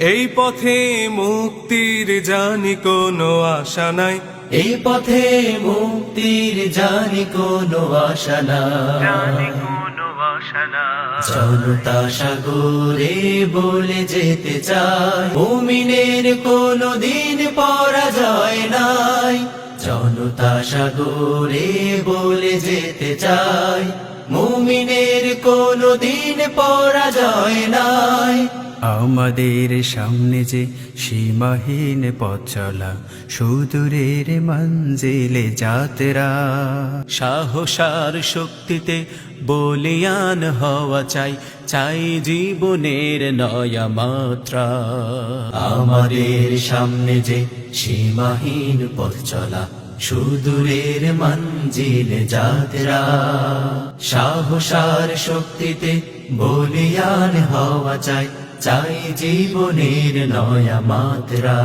এই পথে মুক্তির জানি কোনো আশা নাই। এই পথে মুক্তির জানি কোনো আশা নাই। জনতা সাগরে বলে যেতে চায় মুমিনের কোনো দিন পরাজয় নাই। জনতা সাগরে বলে যেতে চায় মুমিনের কোনো দিন পরাজয় নাই। আমাদের সামনে যে সীমাহীন পথ চলা, সুদূরের মঞ্জিলে যাত্রা। সাহসার শক্তিতে বলিয়ান হওয়া চাই চাই জীবনের নয়া মাত্রা আমাদের সামনে যে সীমাহীন পথ চলা, সুদূরের মঞ্জিল যাত্রা। সাহসার শক্তিতে বলিয়ান হওয়া চাই চাই জীবনের নয়া মাত্রা।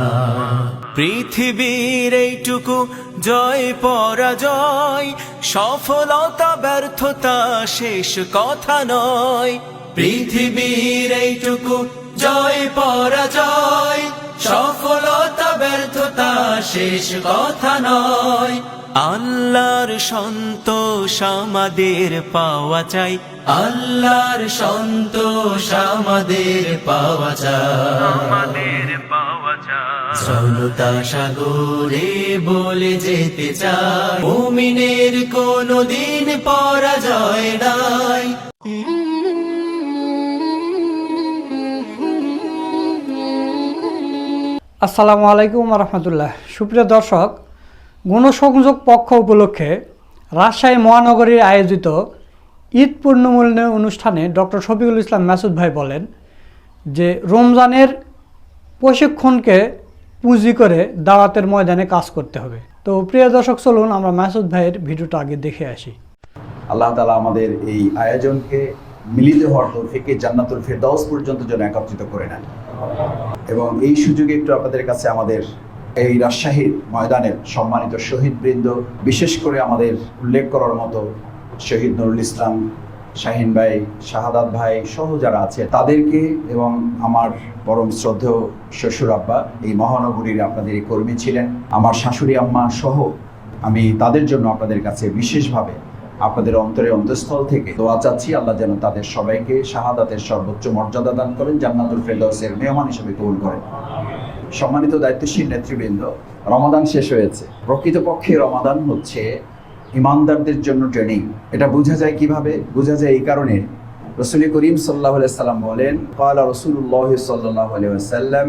পৃথিবীর এইটুকু জয় পরাজয় সফলতা ব্যর্থতা শেষ কথা নয়। পৃথিবীর এইটুকু জয় পরাজয় সফলতা ব্যর্থতা শেষ কথা নয়। আল্লাহর সন্তোষ আমাদের পাওয়া চাই। আল্লাহর সন্তোষ আমাদের পাওয়া যায় জনতা সাগরে বলে যেতে চায় মুমিনের কোনো দিন পরাজয় নাই। আসসালামু আলাইকুম রহমতুল্লাহ সুপ্রিয় দর্শক, গণসংযোগ পক্ষ উপলক্ষে রাজশাহী মহানগরীর আয়োজিত ঈদ পূর্ণমূল্য অনুষ্ঠানে ডক্টর শফিকুল ইসলাম মাসুদ ভাই বলেন যে, রমজানের প্রশিক্ষণকে পুঁজি করে দাওয়াতের ময়দানে কাজ করতে হবে। তো প্রিয় দর্শক, চলুন আমরা মাসুদ ভাইয়ের ভিডিওটা আগে দেখে আসি। আল্লাহ তালা আমাদের এই আয়োজনকে মিলিত হওয়ার তৌফিকে জান্নাতুল ফেরদাউস পর্যন্ত যেন একত্রিত করে নেন। এবং এই সুযোগে একটু আপনাদের কাছে আমাদের এই রাজশাহীর ময়দানের সম্মানিত শহীদ বৃন্দ বিশেষ করে আমাদের উল্লেখ করার মতো শহীদ নুরুল ইসলাম, শাহিন ভাই, শাহাদাত ভাই সহ যারা আছে, তাদেরকে এবং আমার পরম শ্রদ্ধেয় শ্বশুর আব্বা, এই মহানগরীর আপনাদের কর্মী ছিলেন, আমার শাশুড়ি আম্মা সহ আমি তাদের জন্য আপনাদের কাছে বিশেষভাবে আপনাদের অন্তরে অন্তঃস্থল থেকে দোয়া চাচ্ছি, আল্লাহ যেন তাদের সবাইকে শাহাদাতের সর্বোচ্চ মর্যাদা দান করেন, জান্নাতুল ফেরদৌসের মেহমান হিসেবে কবুল করেন। সম্মানিত দায়িত্বশীল নেতৃবৃন্দ, রমাদান শেষ হয়েছে। প্রকৃতপক্ষে রমাদান হচ্ছে ইমানদারদের জন্য ট্রেনিং এটা বোঝা যায় কীভাবে? বোঝা যায় এই কারণে রসুল করিম সাল্লাহ সাল্লাম বলেন কালা রসুল্লাহ সাল্লাহ সাল্লাম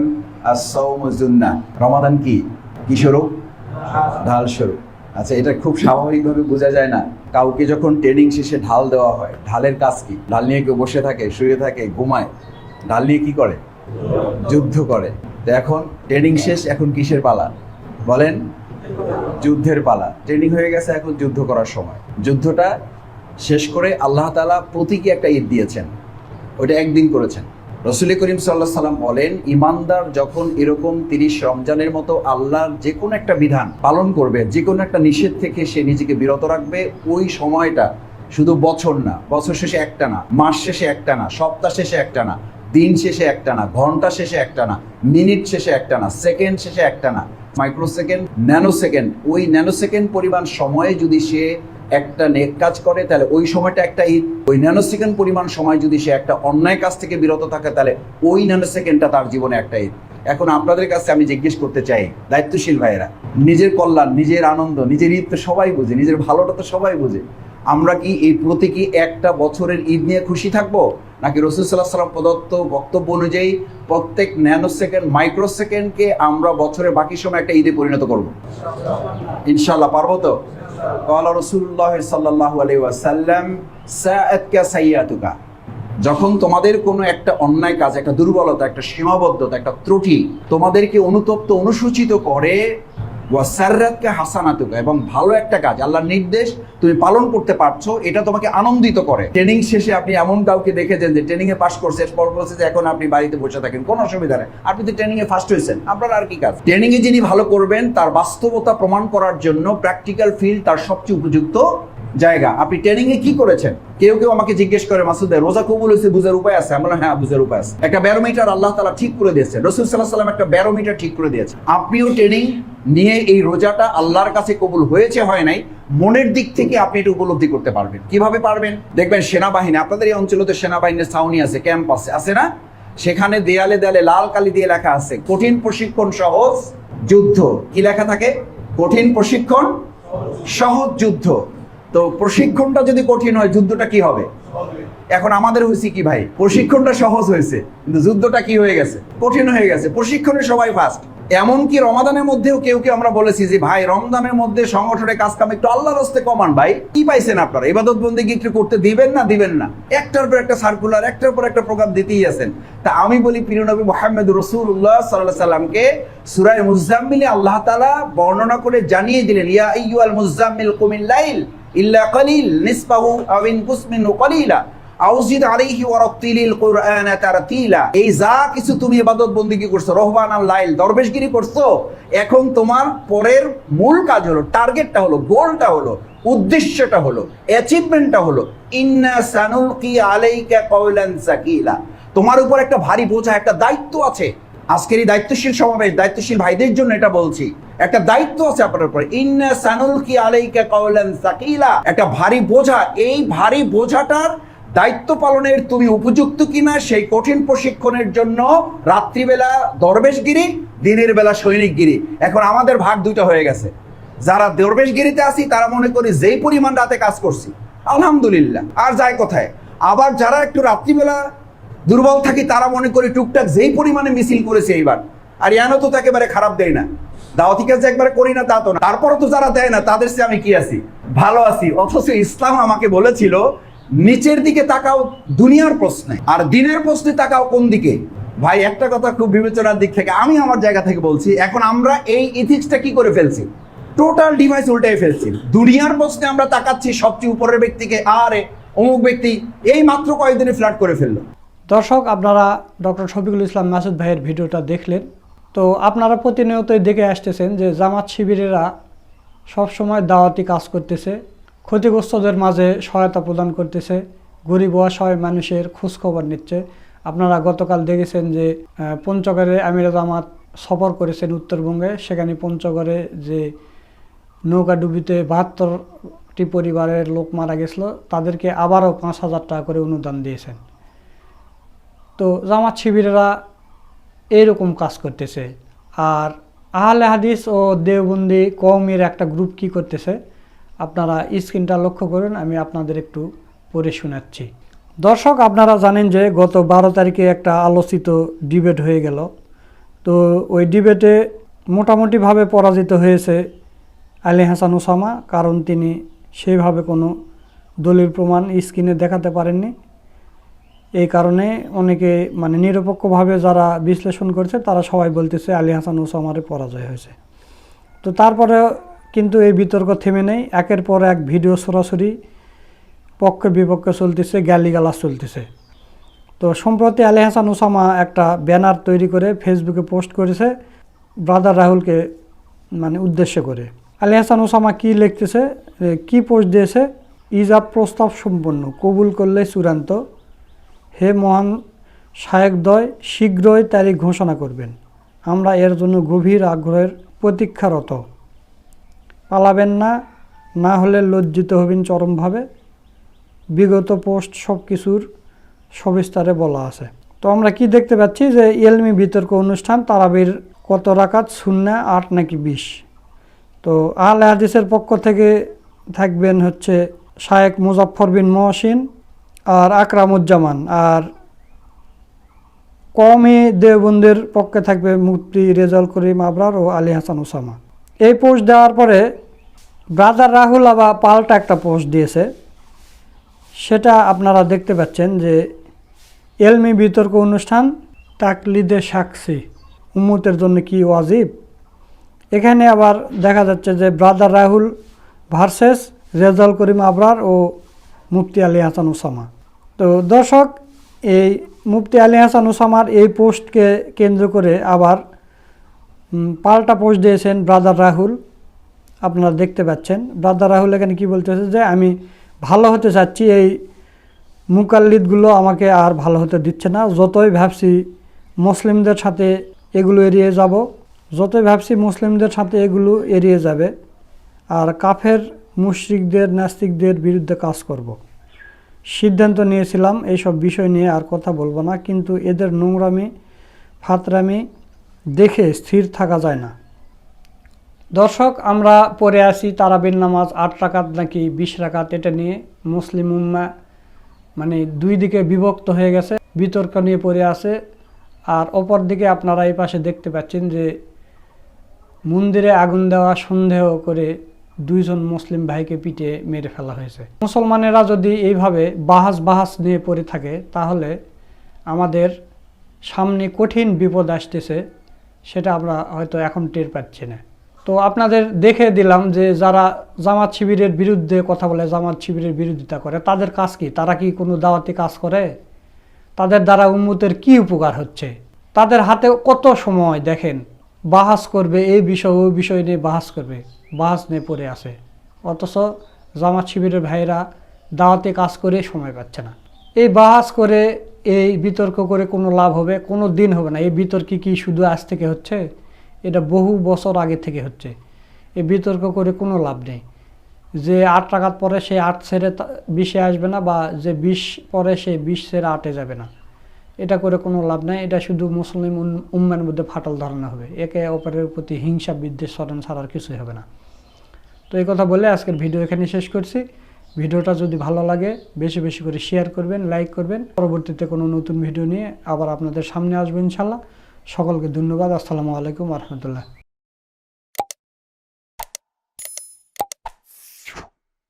আসৌমুজুন্না রমাদান কি? কি ঢাল স্বরূপ। আচ্ছা এটা খুব স্বাভাবিকভাবে বোঝা যায় না। কাউকে যখন ট্রেনিং শেষে ঢাল দেওয়া হয়, ঢালের কাজ কি? ঢাল নিয়ে কেউ বসে থাকে, শুয়ে থাকে, ঘুমায়, ঢাল নিয়ে কি করে? যুদ্ধ করে। তো এখন ট্রেনিং শেষ, এখন কিসের পালা? বলেন, যুদ্ধের পালা। ট্রেনিং হয়ে গেছে এখন যুদ্ধ করার সময়। যুদ্ধটা শেষ করে আল্লাহ তালা প্রতীকী একটা ঈদ দিয়েছেন। ওটা একদিন করেছেন। রসুল করিম সাল্লাহ সাল্লাম বলেন ইমানদার যখন এরকম তিরিশ রমজানের মতো আল্লাহর যে কোনো একটা বিধান পালন করবে যে কোনো একটা নিষেধ থেকে সে নিজেকে বিরত রাখবে, ওই সময়টা শুধু বছর না, বছর শেষে একটা না, মাস শেষে একটা না, সপ্তাহ শেষে একটা না, দিন শেষে একটা না, ঘণ্টা শেষে একটা না, মিনিট শেষে একটা না, সেকেন্ড শেষে একটা না মাইক্রো সেকেন্ড ন্যানো সেকেন্ড ওই ন্যানো সেকেন্ড পরিমাণ সময়ে যদি সে একটা নেক কাজ করে, তাহলে ওই সময়টা একটা ঈদ ওই ন্যানো সেকেন্ড পরিমাণ সময় যদি সে একটা অন্যায় কাজ থেকে বিরত থাকে, তাহলে ওই ন্যানো সেকেন্ডটা তার জীবনে একটা ঈদ এখন আপনাদের কাছে আমি জিজ্ঞেস করতে চাই, দায়িত্বশীল ভাইয়েরা, নিজের কল্যাণ, নিজের আনন্দ, নিজের ঈদ তো সবাই বুঝে, নিজের ভালোটা তো সবাই বুঝে। আমরা কি এই প্রতীকী একটা বছরের ঈদ নিয়ে খুশি থাকব? নাকি রসুল্লাহ সাল্লাম প্রদত্ত বক্তব্য অনুযায়ী প্রত্যেক ন্যানো সেকেন্ড মাইক্রো সেকেন্ডকে আমরা বছরের বাকি সময় একটা ঈদে পরিণত করব? ইনশাল্লাহ পারব তো? কলা রসুল্লাহ সাল্লাহ সায়াতকা সাইয়াতুকা যখন তোমাদের কোনো একটা অন্যায় কাজ, একটা দুর্বলতা, একটা সীমাবদ্ধতা, একটা ত্রুটি তোমাদেরকে অনুতপ্ত, অনুসূচিত করে ওয়াসাররাতকে হাসানাতুকা, এবং ভালো একটা কাজ, আল্লাহর নির্দেশ তুমি পালন করতে পারছ, এটা তোমাকে আনন্দিত করে। ট্রেনিং শেষে আপনি এমন কাউকে দেখেছেন যে ট্রেনিংয়ে পাস করছে এরপর বলছে যে এখন আপনি বাড়িতে বসে থাকেন, কোনো অসুবিধা নেই। আপনি তো ট্রেনিংয়ে ফার্স্ট হয়েছেন, আপনার আর কি কাজ? ট্রেনিংয়ে যিনি ভালো করবেন, তার বাস্তবতা প্রমাণ করার জন্য প্র্যাকটিক্যাল ফিল্ড তার সবচেয়ে উপযুক্ত জায়গা। আপনি ট্রেনিং এ কি করেছেন? কেউ কেউ আমাকে জিজ্ঞেস করে মাসুদ ভাই, রোজা কবুল হয়েছে বুঝার উপায় আছে? আমরা হ্যাঁ বুঝার উপায় আছে। একটা ব্যারোমিটার আল্লাহ তালা ঠিক করে দিয়েছে রসুল সাল্লাহ সাল্লাম একটা ব্যারোমিটার ঠিক করে দিয়েছে আপনিও ট্রেনিং নিয়ে এই রোজাটা আল্লাহর কাছে কবুল হয়েছে হয় নাই মনের দিক থেকে আপনি এটা উপলব্ধি করতে পারবেন। কীভাবে পারবেন? দেখবেন সেনাবাহিনী আপনাদের এই অঞ্চলে তো সেনাবাহিনীর ছাউনি আছে ক্যাম্প আছে আছে না? সেখানে দেয়ালে দেয়ালে লাল কালি দিয়ে লেখা আছে কঠিন প্রশিক্ষণ সহজ যুদ্ধ। কি লেখা থাকে? কঠিন প্রশিক্ষণ সহজ যুদ্ধ। তো প্রশিক্ষণটা যদি কঠিন হয়, যুদ্ধটা কি হবে? এখন আমাদের হয়েছে কি ভাই? প্রশিক্ষণটা সহজ হয়েছে, কিন্তু যুদ্ধটা কি হয়ে গেছে? কঠিন হয়ে গেছে, প্রশিক্ষণে সবাই ফার্স্ট এমনকি রমাদানের মধ্যেও কেউ কেউ আমরা বলেছি যে, ভাই, রমজানের মধ্যে সংগঠনের কাজ কাম একটু আল্লাহর হস্তে কমান ভাই, কি পাইছেন আপনারা? ইবাদত বন্দি একটু করতে দিবেন না দিবেন না? একটার পর একটা সার্কুলার একটার পর একটা প্রোগ্রাম দিতেই আছেন। তা আমি বলি, প্রিয় নবী মোহাম্মদ রসুল্লাহ সাল্লাহ সাল্লামকে সুরায় মুজাম্মিলে আল্লাহ তালা বর্ণনা করে জানিয়ে দিলেন, ইয়া ইয়ুয়াল মুজাম্মিল কুমিল লাইল। ইল্লা কলিল নিসবাহু আবিন কুসমিন কলিলা। আউজিদ আলাইহি ওয়ারাতিলিল কুরআনা তারতিলা। এই যা কিছু তুমি ইবাদত বন্দেগী করছ রহমান আল লাইল, দরবেশগিরি করছ, এখন তোমার পরের মূল কাজ হলো, টার্গেটটা হলো, গোলটা হলো, উদ্দেশ্যটা হলো অ্যাচিভমেন্টটা হলো, ইন্না সানুলকি আলাইকা কওলান সাকিলা। তোমার উপর একটা ভারী বোঝা, একটা দায়িত্ব আছে। আজকের এই দায়িত্বশীল সমাবেশ, দায়িত্বশীল ভাইদের জন্য এটা বলছি। একটা দায়িত্ব আছে আপনার উপর। ইন্না সানুলকি আলাইকা কওলান সাকিলা। একটা ভারী বোঝা। এই ভারী বোঝাটার দায়িত্ব পালনের তুমি উপযুক্ত কিনা, সেই কঠিন প্রশিক্ষণের জন্য রাত্রিবেলা দরবেশগিরি, দিনের বেলা সৈনিকগিরি। এখন আমাদের ভাগ দুইটা হয়ে গেছে। যারা দরবেশগিরিতে আছি, তারা মনে করি যেই পরিমাণ রাতে কাজ করছি, আলহামদুলিল্লাহ। আর যায় কোথায়? আবার যারা একটু রাত্রিবেলা দুর্বল থাকি, তারা মনে করি টুকটাক যেই পরিমাণে মিছিল করেছে এইবার। আর ইয়ানো তো একেবারে খারাপ দেয় না। দাওয়াতি কাজ একবারে করি না, তা তো না। তারপরও তো যারা দেয় না, তাদের সে আমি কি আছি? ভালো আছি। অথচ ইসলাম আমাকে বলেছিল, নিচের দিকে তাকাও দুনিয়ার প্রশ্নে, আর দিনের প্রশ্নে তাকাও কোন দিকে? ভাই, একটা কথা খুব বিবেচনার দিক থেকে, আমি আমার জায়গা থেকে বলছি, এখন আমরা এই ইথিক্সটা কি করে ফেলছি? টোটাল ডিভাইস উল্টাই ফেলছি। দুনিয়ার প্রশ্নে আমরা তাকাচ্ছি, সবচেয়ে উপরের ব্যক্তিকে, আরে, অমুক ব্যক্তি, এই মাত্র কয়েকদিনে ফ্ল্যাট করে ফেলল। দর্শক, আপনারা ডক্টর শফিকুল ইসলাম মাসুদ ভাইয়ের ভিডিওটা দেখলেন। তো আপনারা প্রতিনিয়তই দেখে আসতেছেন যে জামাত শিবিরেরা সবসময় দাওয়াতি কাজ করতেছে, ক্ষতিগ্রস্তদের মাঝে সহায়তা প্রদান করতেছে, গরিব অসহায় মানুষের খোঁজখবর নিচ্ছে। আপনারা গতকাল দেখেছেন যে পঞ্চগড়ে আমিরা জামাত সফর করেছেন উত্তরবঙ্গে। সেখানে পঞ্চগড়ে যে নৌকাডুবিতে বাহাত্তরটি পরিবারের লোক মারা গেছিল, তাদেরকে আবারও পাঁচ হাজার টাকা করে অনুদান দিয়েছেন। তো জামাত শিবিরেরা এইরকম কাজ করতেছে। আর আহলে হাদিস ও দেওবন্দি কৌমির একটা গ্রুপ কি করতেছে? আপনারা স্ক্রিনটা লক্ষ্য করুন, আমি আপনাদের একটু পড়ে শোনাচ্ছি। দর্শক, আপনারা জানেন যে গত বারো তারিখে একটা আলোচিত ডিবেট হয়ে গেল। তো ওই ডিবেটে মোটামুটিভাবে পরাজিত হয়েছে আলী হাসান ওসামা, কারণ তিনি সেইভাবে কোনো দলিল প্রমাণ স্ক্রিনে দেখাতে পারেননি। এই কারণে অনেকে মানে নিরপেক্ষভাবে যারা বিশ্লেষণ করছে, তারা সবাই বলতেছে, আলী হাসান ওসামারে পরাজয় হয়েছে। তো তারপরে কিন্তু এই বিতর্ক থেমে নেই। একের পর এক ভিডিও সরাসরি পক্ষে বিপক্ষে চলতেছে, গালিগালাজ চলতেছে। তো সম্প্রতি আলী হাসান ওসামা একটা ব্যানার তৈরি করে ফেসবুকে পোস্ট করেছে, ব্রাদার রাহুলকে মানে উদ্দেশ্য করে। আলী হাসান ওসামা কী লিখতেছে কি পোস্ট দিয়েছে? ইজাব প্রস্তাব সম্পন্ন, কবুল করলে চূড়ান্ত। হে মহান শায়কদয় শীঘ্রই তারিখ ঘোষণা করবেন। আমরা এর জন্য গভীর আগ্রহের প্রতীক্ষারত। পালাবেন না না হলে লজ্জিত হবেন চরমভাবে। বিগত পোস্ট সব কিছুর সবিস্তারে বলা আছে। তো আমরা কি দেখতে পাচ্ছি যে এলমি বিতর্ক অনুষ্ঠান, তারাবির কত রাকাত, শূন্য, আট নাকি বিশ? তো আহলে হাদিসের পক্ষ থেকে থাকবেন হচ্ছে শায়েক মুজাফর বিন মহসিন। আর আকরামুজ্জামান, আর কমে দেওবন্দের পক্ষে থাকবে মুফতি রেজাল করিম আবরার ও আলী হাসান ওসামা। এই পোস্ট দেওয়ার পরে ব্রাদার রাহুল আবার পাল্টা একটা পোস্ট দিয়েছে। সেটা আপনারা দেখতে পাচ্ছেন যে এলমি বিতর্ক অনুষ্ঠান, তাকলিদে সাক্ষী, উম্মতের জন্য কি ওয়াজিব? এখানে আবার দেখা যাচ্ছে যে ব্রাদার রাহুল ভার্সেস রেজাল করিম আবরার ও মুফতি আলী হাসান ওসামা। তো দর্শক, এই মুফতি আলী হাসান ওসামার এই পোস্টকে কেন্দ্র করে আবার পাল্টা পোস্ট দিয়েছেন ব্রাদার রাহুল আপনারা দেখতে পাচ্ছেন, ব্রাদার রাহুল এখানে কি বলতেছে যে, আমি ভালো হতে চাচ্ছি, এই মুকাল্লিদগুলো আমাকে আর ভালো হতে দিচ্ছে না যতই ভাবছি মুসলিমদের সাথে এগুলো এড়িয়ে যাব, যতই ভাবছি মুসলিমদের সাথে এগুলো এড়িয়ে যাবে, আর কাফের মুশরিকদের, নাস্তিকদের বিরুদ্ধে কাজ করব। সিদ্ধান্ত নিয়েছিলাম, এইসব বিষয় নিয়ে আর কথা বলব না, কিন্তু এদের নোংরামি, ফাতরামি দেখে স্থির থাকা যায় না। দর্শক, আমরা পড়ে আসি তারাবির নামাজ, আট রাকাত নাকি বিশ রাকাত, এটা নিয়ে মুসলিম উম্মা মানে দুই দিকে বিভক্ত হয়ে গেছে, বিতর্ক নিয়ে পড়ে আছে। আর অপর দিকে আপনারা এই পাশে দেখতে পাচ্ছেন যে মন্দিরে আগুন দেওয়া সন্দেহ করে দুইজন মুসলিম ভাইকে পিটে মেরে ফেলা হয়েছে। মুসলমানেরা যদি এইভাবে বাহাস বাহাস নিয়ে পড়ে থাকে, তাহলে আমাদের সামনে কঠিন বিপদ আসতেছে, সেটা আমরা হয়তো এখন টের পাচ্ছি না। তো আপনাদের দেখে দিলাম যে যারা জামাত শিবিরের বিরুদ্ধে কথা বলে, জামাত শিবিরের বিরোধিতা করে, তাদের কাজ কি? তারা কি কোনো দাওয়াতি কাজ করে? তাদের দ্বারা উন্মতের কি উপকার হচ্ছে? তাদের হাতে কত সময় দেখেন? বাহাস করবে, এই বিষয় ওই বিষয় নিয়ে বাহাস করবে। বাহাস নিয়ে পড়ে আছে। অথচ জামাত শিবিরের ভাইয়েরা দাওয়াতে কাজ করে সময় পাচ্ছে না। এই বাস করে, এই বিতর্ক করে কোনো লাভ হবে, কোনো দিন হবে না। এই বিতর্ক কি শুধু আজ থেকে হচ্ছে? এটা বহু বছর আগে থেকে হচ্ছে। এই বিতর্ক করে কোনো লাভ নেই। যে আট টাকার পরে সে আট ছেড়ে বিশে আসবে না বা যে বিশ পরে সে বিশ ছেড়ে আটে যাবে না। এটা করে কোনো লাভ নাই। এটা শুধু মুসলিম উম্মের মধ্যে ফাটল ধারণা হবে। একে অপরের প্রতি হিংসা, বিদ্বেষ, স্মরণ ছাড়ার কিছুই হবে না। তো এই কথা বলে আজকের ভিডিও এখানে শেষ করছি। ভিডিওটা যদি ভালো লাগে, বেশি বেশি করে শেয়ার করবেন লাইক করবেন। পরবর্তীতে কোনো নতুন ভিডিও নিয়ে আবার আপনাদের সামনে আসবেন ইনশাল্লাহ। সকলকে ধন্যবাদ। আসসালামু আলাইকুম রহমতুল্লাহ।